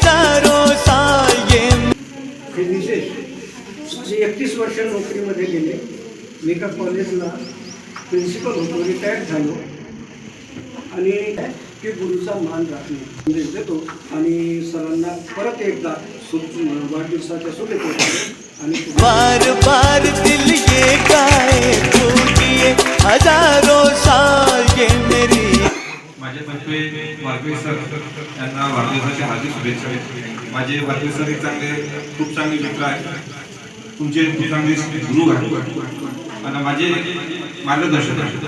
हजारो सायम हे विशेष एकतीस वर्ष नोकरीमध्ये गेले. मी एका कॉलेजला प्रिन्सिपल होतो रिटायर्ड झालो. आणि की गुरुचा मान राखणे संदेश देतो. आणि सरांना परत एकदा वाढदिवसाच्या शुभेच्छा आणि बार बार दिल ये का? वाघवे यांना वाढदिवसाच्या हार्दिक शुभेच्छा माझे वाघवे सर एक चांगले खूप चांगले मित्र आहेत. तुमचे खूप चांगले गुरु आहेत. आणि माझे मार्गदर्शक आहेत.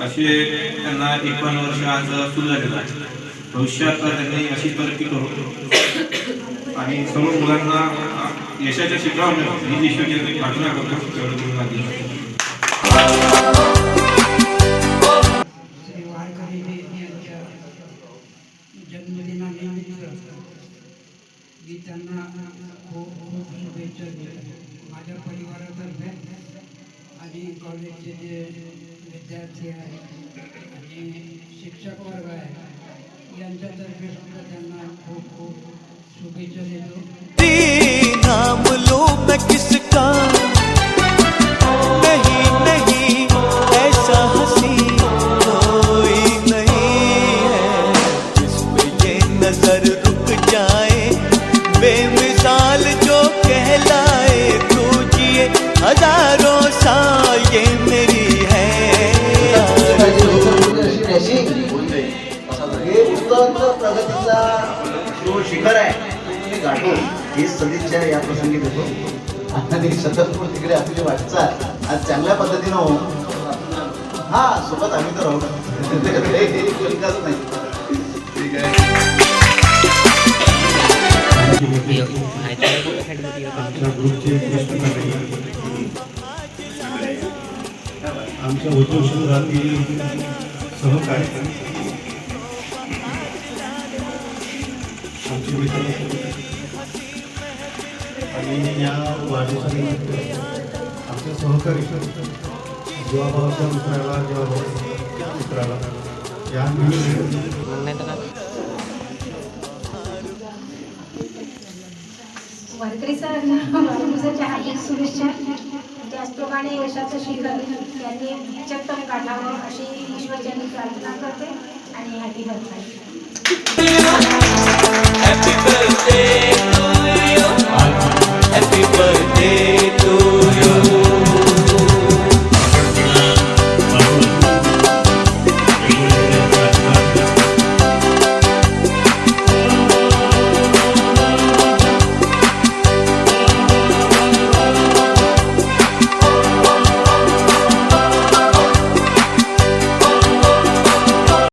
असे त्यांना एकावन्न वर्ष आज सुरू झालेलं आहे. भविष्यात त्यांनी अशी तरक्की करू. आणि सर्व मुलांना यशाच्या शिखरावर नेऊ. ही ईश्वरी प्रार्थना करतो. माझ्या परिवारातर्फे आणि कॉलेजचे जे विद्यार्थी आहेत आणि शिक्षक वर्ग आहे यांच्यातर्फे सुद्धा त्यांना खूप खूप शुभेच्छा देतो. प्रगतीचा जो शिखर आहे ते गाठो. हे सदिच्छा या प्रसंगी देतो. आणि सततपूर तिकडे आपली वाटचाल. आज चांगल्या पद्धतीनं हो हा सोबत आम्ही तर राहू नाही. ठीक आहे. आमच्या ग्रुपचे ज्येष्ठ सहकारी आणि या वाढदिवसानिमित्त आमच्या सहकारी जीवाभावाच्या मित्राला जीवाभावाच्या मित्राला या वारकरी सरांना वाढदिवसाच्या हार्दिक शुभेच्छा त्याचप्रमाणे यशाचं शिखर त्यांनी चक्कर काढावं अशी ईश्वरचरणी प्रार्थना करते आणि हॅपी बर्थडे